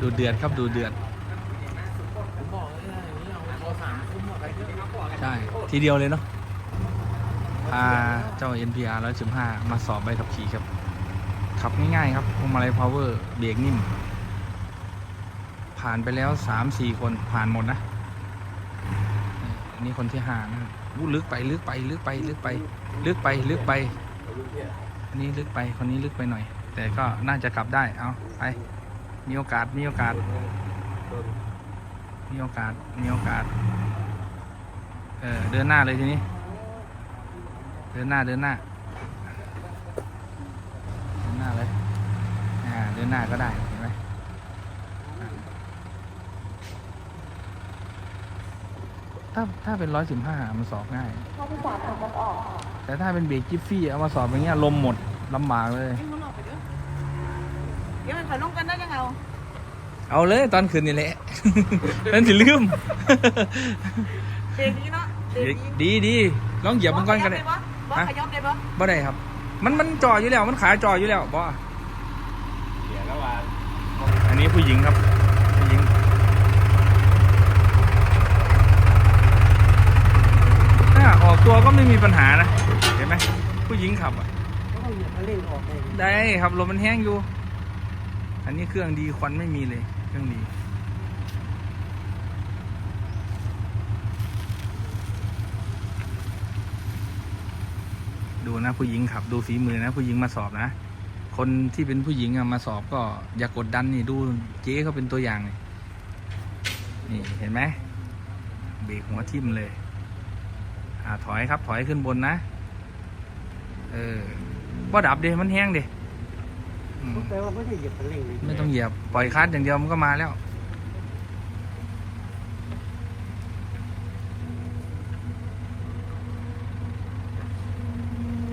ดูเดือดครับดูเดือดผมบอกเลยนะอย่างนี้เอาพอสามคุ้มกว่าใครเยอะใช่ ทีเดียวเลยเนาะพาเจ้า NPR 115 มาสอบใบขับขี่ครับ ขับง่ายๆครับพวงมาลัยพาวเวอร์เบรกนิ่ม ผ่านไปแล้ว 3-4 คนผ่านหมดนะ นี่คนที่ห้านะครับอู้ลึกไปลึกไปลึกไปลึกไป ลึกไปลึกไปอันนี้ลึกไปคนนี้ลึกไปหน่อย แต่ก็น่าจะกลับได้เอาไป มีโอกาส มีโอกาส มีโอกาส มีโอกาส เออเดินหน้าเลยทีนี้ เดินหน้า เดินหน้า เดินหน้าเลย อ่า เดินหน้าก็ได้ เห็นไหมอ่าถ้าถ้าเป็นร้อยสิบห้ามันสอบง่ายข้าที่สามทางกันออกค่ะแต่ถ้าเป็นเบรกจิฟฟี่เอามาสอบอย่างเงี้ยลมหมดลำบากเลย เด้อเดี๋ยวมันถอยลงกันได้ยังไงเอาเอาเลยตอนคืนนี่แหละ นั่นสิลืม เบรกนี้เนาะเบรกนี้ดีดีลองเหยียบมันก่อนก็ได้บอสขยับได้ปะบ่ได้ครับ มันมันจ่ออยู่แล้ว มันขาจ่ออยู่แล้วบ่เดี๋ยวแล้วว่าอันนี้ผู้หญิงครับ ผู้หญิงถ้าออกตัวก็ไม่มีปัญหานะ เห็นไหมผู้หญิงขับอะก็ต้องเหยียบคันเร่งออกเลยได้ครับลมมันแห้งอยู่ อันนี้เครื่องดีควันไม่มีเลยเครื่องดีดูนะผู้หญิงขับดูฝีมือนะ ผู้หญิงมาสอบนะ คนที่เป็นผู้หญิงอะมาสอบก็อย่ากกดดันนี่ดูเจ๊เขาเป็นตัวอย่างนี่นี่เห็นไหมเบรกหัวทิ่มเลย อ่าถอยครับถอยขึ้นบนนะ เออว่าดับเดมันแห้งเด อืมแปลว่าไม่ได้เหยียบคันเร่งเลยไม่ต้องเหยียบ ปล่อยคลัดอย่างเดียวมันก็มาแล้ว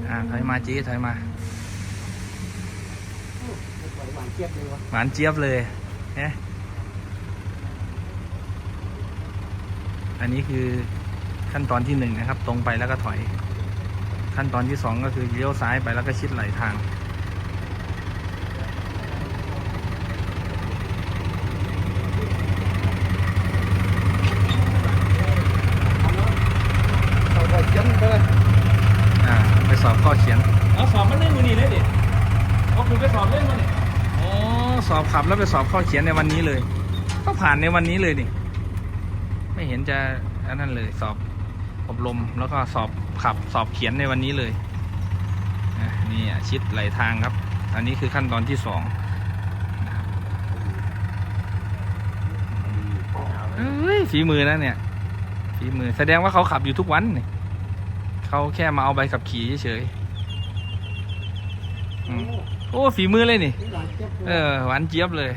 อ่าถอยมาเจ๊ถอยมา ปล่อยหวานเจี๊ยบเลยวะหวานเจี๊ยบเลยนะอันนี้คือขั้นตอนที่หนึ่งนะครับ ตรงไปแล้วก็ถอย ขั้นตอนที่สองก็คือเลี้ยวซ้ายไปแล้วก็ชิดไหลทาง เขาก็เขียนไปเลย อ่า ไปสอบข้อเขียน เอาสอบมันได้มือนี่เลยดิเอาคุณไปสอบเล่นมาเนี่ย อ๋อ สอบ ขับแล้วไปสอบข้อเขียนในวันนี้เลย ก็ผ่านในวันนี้เลยนี่ไม่เห็นจะอันนั้นเลยสอบอบรมแล้วก็สอบขับสอบเขียนในวันนี้เลยนี่ชิดไหลทางครับ อันนี้คือขั้นตอนที่สองฝีมือนะเนี่ยฝีมือแสดงว่าเขาขับอยู่ทุกวันนี่เขาแค่มาเอาใบขับขี่เฉยๆอืม โอ้ฝีมือเลยนี่นี่หวานเจี๊ยบเลยเออหวานเจี๊ยบเลย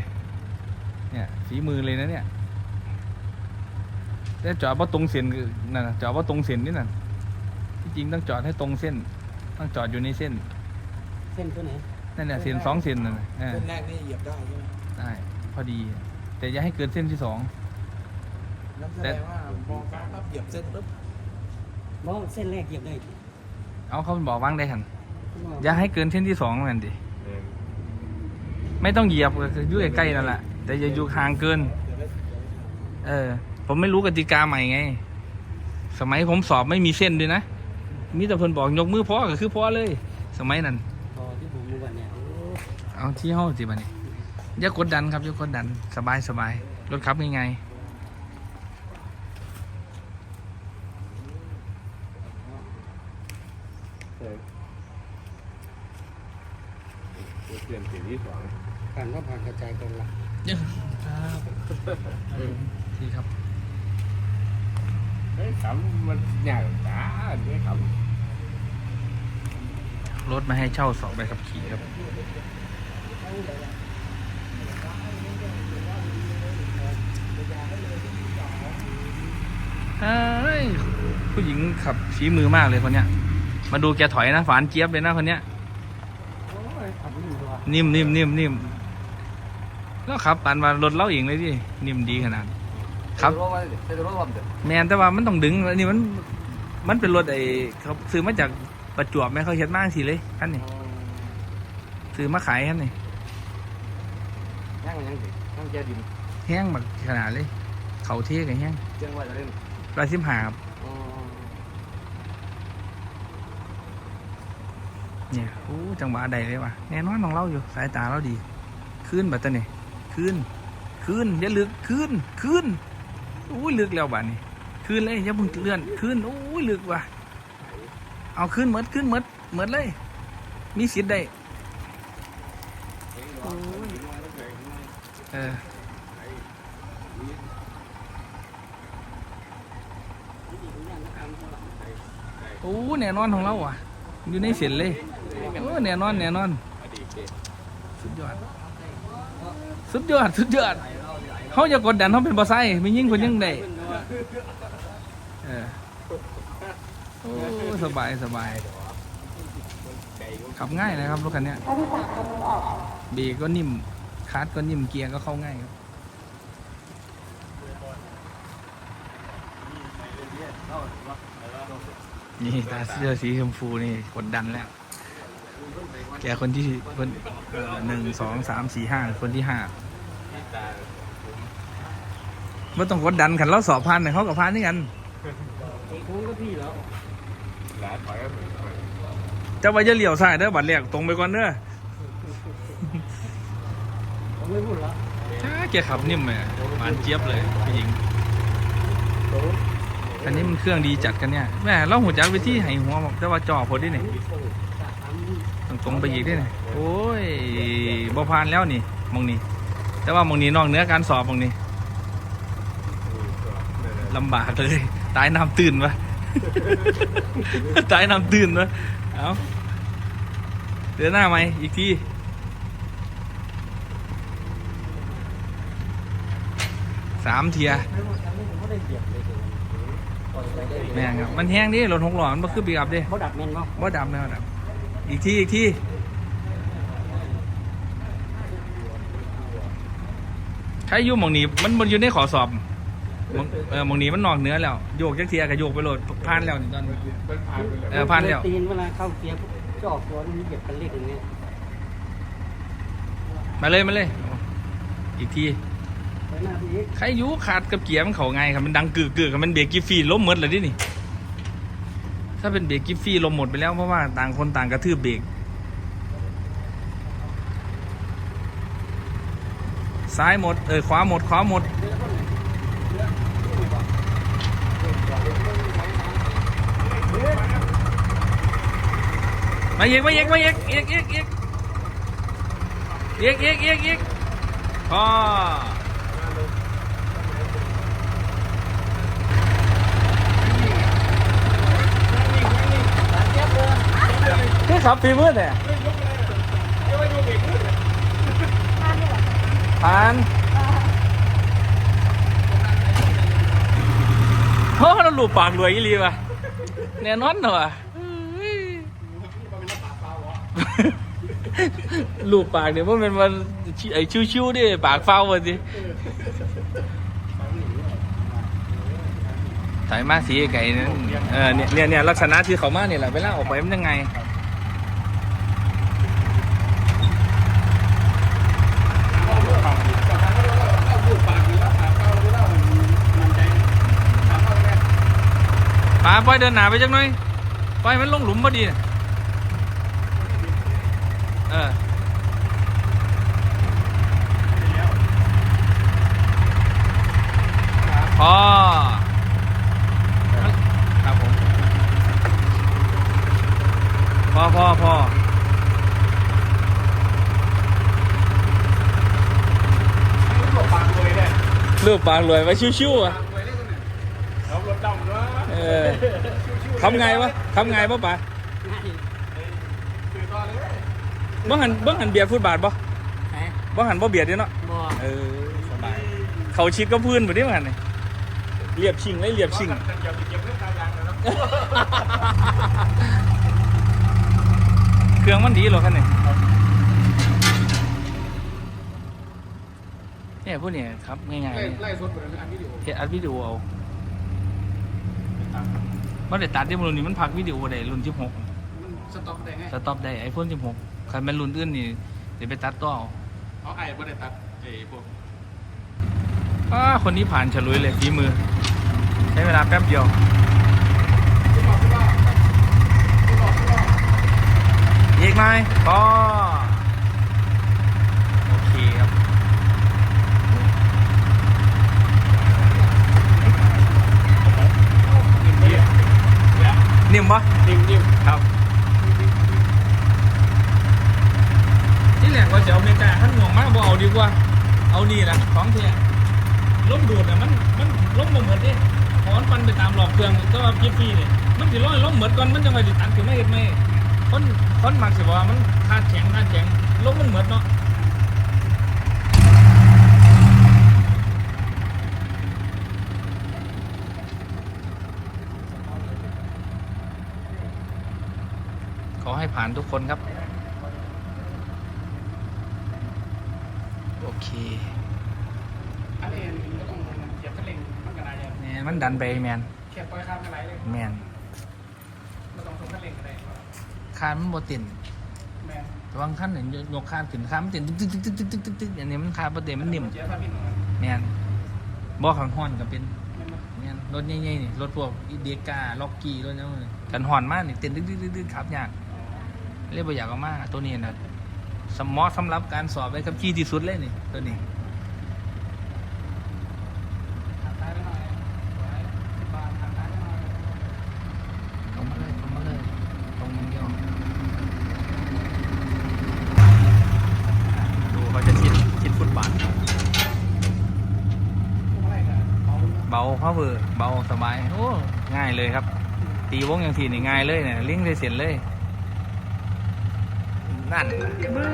เนี่ยฝีมือเลยนะเนี่ยแต่จอดว่าตรงเส้นคือนั่นน่ะจอดว่าตรงเส้นนี่นั่นที่จริงต้องจอดให้ตรงเส้น ต้องจอดอยู่ในเส้น เส้นตัวไหนนั่นแหละเส้นสองเส้นนั่นน่ะเออเส้นแรกนี่เหยียบได้ใช่ไหมได้ พอดี แต่อย่าให้เกินเส้นที่สองนั่นแสดงว่ามองฟ้าปั๊บเหยียบเส้นปุ๊บเพราะเส้นแรกเหยียบได้ เอาเขาบอกวางได้หันอย่าให้เกินเส้นที่สองนั่นดิเออ ไม่ต้องเหยียบก็คืออยู่ใกล้ๆนั่นแหละแต่อย่าอยู่ห่างเกินเดี๋ยวได้เออ ผมไม่รู้กติกาใหม่ไง สมัยผมสอบไม่มีเส้นด้วยนะมีแต่เพิ่นบอกยกมือพอก็คือพอเลย สมัยนั้นพอที่ผมรู้วันเนี่ยโอ้เอาที่ห้องสิบันนี้อย่ากดดันครับอย่ากดดันสบายสบายรถขับง่าย เปลี่ยนสีที่สองผ่านว่าผ่านกระจายตรงละๆครับที่ครับเฮ้ยขำมันยากจ้าเนี่ยขรถมาให้เช่าสอบใบขับขี่ครับเฮ้ยผู้หญิงขับฝีมือมากเลยคนเนี้ย มาดูแกถอยนะ ฝานเจี๊ยบเลยนะคนเนี้ย โอ้ยขับไม่อยู่ตัว นิ่มนิ่มนิ่มนิ่มแล้วขับปันมารถเล่าเองเลยดินิ่มดีขนาด ครับจะรู้ว่าเด็กแมนแต่ว่ามันต้องดึงอันนี้มันมันเป็นรถไอ้เขาซื้อมาจากประจวบแม่เขาเฮ็ดมากสิเลยคันนี้ซื้อมาขายคันนี้ผย่างยังสิย่างแกดินแห้งแบบขนาดเลย เขาเทกับแห้งเจ้าว่าจะเล่นปลาซิมหาครับ อ๋อ เนี่ยโอ้จังหวะใดเลยว่ะแน่นอนของเราอยู่สายตาเราดีขึ้นบัดตะนี่ขึ้นขึ้นอย่าลึกขึ้นขึ้นอู้ยลึกแล้วบัดนี้ขึ้นเลยอย่าเพิ่งเลื่อนขึ้นอู้ยลึกว่ะเอาขึ้นหมดขึ้นหมดหมดเลย มีสิทธิ์ได้เออโอ้แน่นอนของเราอะ อยู่ในเส้นเลยโอ้แน่นอนแน่นอน สุดยอด สุดยอด สุดยอดเขาจะกดดันเขาเป็นบอไซไม่ยิ่งคนยิ่งได้เออโอ้สบายสบายขับง่ายนะครับรถคันนี้เบรกก็นิ่มคลัสก็นิ่มเกียร์ก็เข้าง่ายครับ นี่ตาเสื้อสีชมพูนี่กดดันแล้ว แกคนที่คนเอ่อหนึ่งสองสามสี่ห้าคนที่ห้าไม่ต้องกดดันขันเราสอบพันเนี่ยเขากับพันนี่กันโค้งก็พี่แล้วหลานถอยก็เจะไปจะเลี้ยวซ้ายเด้อบัดเรียกตรงไปก่อนเด้อผมไม่พูดแล้วช้าแกขับนิ่มเลยหวานเจี๊ยบเลยผู้หญิง คันนี้มันเครื่องดีจัดกันเนี่ยแม่เราหัวจักไปที่ไหหัวบอกแต่ว่าจ่อพอดีนี่ต้องตรงไปอีกได้วยนี่โอ้ยบ่พานแล้วนี่มองนี่แต่ว่ามองนี่นอกเหนื้อการสอบมองนี่ลำบากเลยตายน้ำตื่นวะตายน้ำตื่นวะเอาเดือนหน้าไหมอีกทีสามเทีย แม่งครับมันแห้งดิรถหกล้อมันบ่คือปีกับดิเขาดับแม่นบ่บ่ดำแล้วดำอีกทีอีกทีใครอยู่หมองนี้มันมันอยู่ในขอสอบหม้องเออหมองนี้มันนอกเหนื้อแล้วโยกจักเทียกับโยกไปโหลดผ่านแล้วนี่ตอนนี้เป็นผ่านไปเลยเออผ่านแล้ว ตีนเวลาเข้าเกียร์ปุ๊บจะออกตัวนี่เหยียบคันเร่งอย่างเงี้ย มาเลยมาเลย อีกทีไปหน้าพี่อีก ใครอยู่ขาดกับเกียร์มันเขาไงครับมันดังกึกกึกครับมันเบรกกิฟฟี่ล้มหมดเลยดินี่ ถ้าเป็นเบรกกิฟฟี่ล้มหมดไปแล้วเพราะว่าต่างคนต่างกระทืบเบรกซ้ายหมดเออขวาหมดขวาหมดมาอีกมาอีกมาอีกอีกอีกอีกอีกอีกอีกอีกพอ ที่ขับฟีมืดเนี่ยผ่านโอ้เราหลูปปากรวยอีหลีว่ะแน่นอนเหรอวะลูกปากเนี่ยว่ามันมันไอชิวๆดิปากเฝ้าวันดิสายมาสีไก่นั่นเออเนี่ยเนี่ยเนี่ยลักษณะที่เขามาเนี่ยแหละเวลาออกไปมันยังไง ปาปล่อยเดินหนาไปจังหน่อยปล่อยมันลงหลุมพอดีน่ะเออพอครับผมพอพอพอตัวปากเลยเนี่ยรูปปากรวยไว้ชิวๆอะ ปากเลยเนี่ยเรารถดำด้วยเออทำไงวะทำไงปะป๋าคือตอนเลยบ้หันบ้หันเบียดฟุตบาทปะไหนบ้หันบ่เบียดเด้เนาะบ่เออสบายเขาชิดก็พื้นไปดิมันนี่เรียบชิงเลยเรียบชิงเก็บเก็บเรื่องการยางแล้วเครื่องมันดีเหรอคันนี้เนี่ยพวกเนี่ยครับง่ายๆไล่เนี่ยไล่สดกว่านั้นอันวิดีโอเทอัดวิดีโอเอา มันได้ตัดที่มันรุ่นนี้มันพักวิดีโอได้รุ่น16มันสต็อปได้ไงสต็อปได้ไอโฟน16คันเป็นรุ่นอื่นนี่เดี๋ยวไปตัดต่อเอาเขาไอ้บ่ได้ตัดไอ้อ้พวกอ้าคนนี้ผ่านฉลุยเลยฝีมือ ใช้เวลาแป๊บเดียว อีกไหมก็โอเคครับ นิ่มปะนิ่มนิ่มครับที่แหลกว่าจะเอาเมกาขั้นหน่วงมากบ่เอาดีกว่า เอานี่แหละของเทียล้มดูดอะมันมันล้มบ่เหมือนดิถอนฟันไปตามหลอกเครื่องก็ว่าพี่พี่เนี่ยมันสิร้อยล้มเหมือนก่อนมันจังไงดิตันถึงไม่เห็นไม่คนคนมักสิว่ามันคาดแข็งคาดแข็งล้มมันเหมือนเนาะขอให้ ผ่านทุกคนครับ โอเคอันนี้ก็ต้องเหยียบกระเล็งมันกระไดเลยแมนมันดันไปแมนแค่ปล่อยข้ามกระไดเลยแมนไม่ต้องทงกระเล็งกระไดคานมันบ่ตินแม่แต่บางขั้นเห็นยกคานขึ้นคานมันตินตึ๊กตึ๊กตึ๊กตึ๊กตึ๊กตึ๊กตึ๊กอย่างนี้มันคานบ่ตินมันนิ่มเจียบพินแมนบ่ขังห้อนก็เป็นแม่แมนรถใหญ่ๆนี่รถพวกอีเดกาล็อกกี้รถนั้นนี่กันห่อนมากนี่เต้นตึ๊กตึ๊กตึ๊กตึ๊กขับยาก เลยบ่อยากเอามาตัวนี้นะสมอสำหรับการสอบไปขับขี่ที่สุดเลยนี่ตัวนี้ตรงมาเลยตรงมาเลยตรงเดียวดูเขาจะชิดชิดฟุตบาทเบาเพราะเบอร์เบาสบาย โอ้ ง่ายเลยครับ ตีวงอย่างทีนี่ง่ายเลยเนี่ยลิงก์ได้เสร็จเลย นั่นน่ะเบ้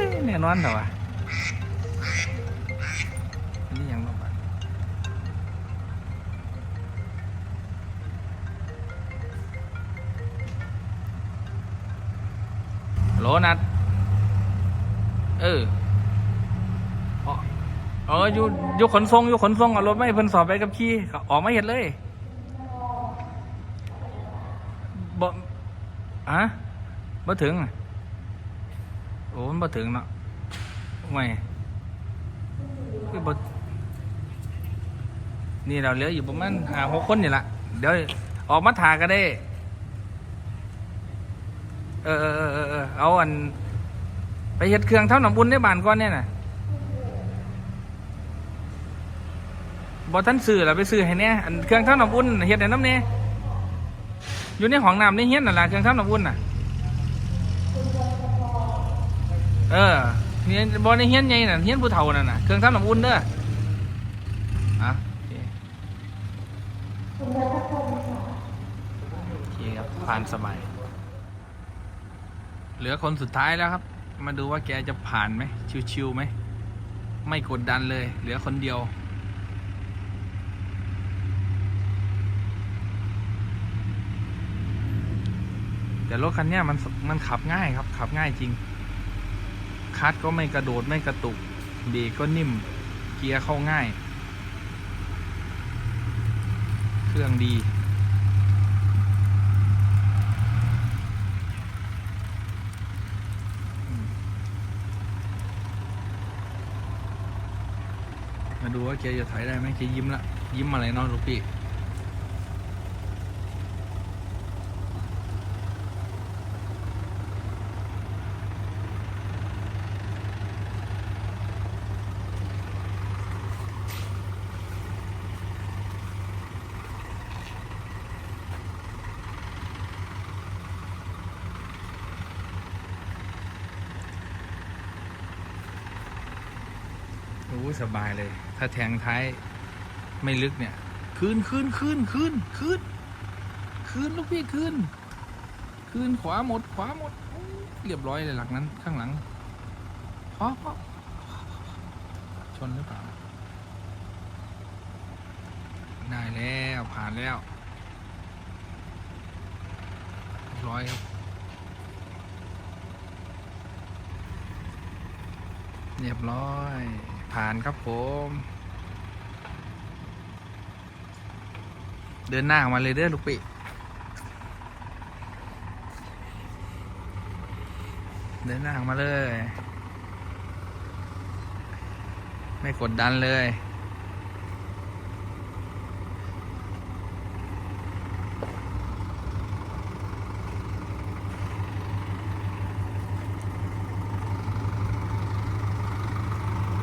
ยแน่นอนเหรอวะนี่ยังบ่ปะโลนัด เอออ๋อเอออยู่อยู่ขนส่งอยู่ขนส่งเอารถไม่เพิ่นสอบไปกับขี่ออกมาเห็นเลยบ่อะบ่ถึงอะ บ่ถึงเนาะไม่คือบ่นี่เราเหลืออยู่ประมาณห้าหกคนนี่ละเดี๋ยวออกมาถ่าก็ได้ เออเออเออเออเอาอัน ไปเฮ็ดเครื่องเท่าหนำอุ่นในบ้านก่อนเนี่ยน่ะบอท่านซื้อแล้วไปซื้อให้เนี่ยอันเครื่องเท่าหนำอุ่นน่ะเฮ็ดให้น้ำเนี่ยอยู่ในห้องน้ำในเฮียนน่ะล่ะเครื่องเท่าหนำอุ่นน่ะ เออเนี่ยบอในเฮียนใหญ่น่ะเฮียนผู้เฒ่านั่นน่ะ เครื่องท่าน้ำอุ่นเด้ออะโอเคครับผ่านสบายเหลือคนสุดท้ายแล้วครับ มาดูว่าแกจะผ่านไหม ชิวๆไหม ไม่กดดันเลย เหลือคนเดียวแต่รถคันนี้มันมันขับง่ายครับ ขับง่ายจริง คัดก็ไม่กระโดดไม่กระตุกเบรกก็นิ่ม เกียร์เข้าง่าย เครื่องดี มาดูว่าแกจะถอยได้ไหมแกยิ้มละ ยิ้มอะไรเนาะลูกพี่ สบายเลย ถ้าแทงท้ายไม่ลึกเนี่ยคืนคืนคืนคืนคืนคืนลูกพี่คืนคืนขวาหมด ขวาหมดเรียบร้อยเลยหลักนั้นข้างหลังพอพอชนหรือเปล่า ได้แล้วผ่านแล้วเรียบร้อยครับเรียบร้อย ผ่านครับผม เดินหน้าออกมาเลยเด้อลูกปิ เดินหน้าออกมาเลย ไม่กดดันเลย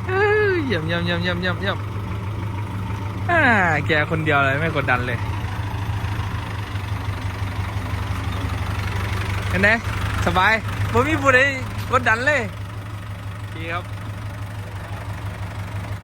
เอ้ ยเยี่ยมเยี่ยมเยี่ยมเยี่ยมเยี่ยมเยี่ยมอ่าแกคนเดียวเลยไม่กดดันเลย เห็นไหมสบายผมมีผู้ใดกดดันเลยดีครับ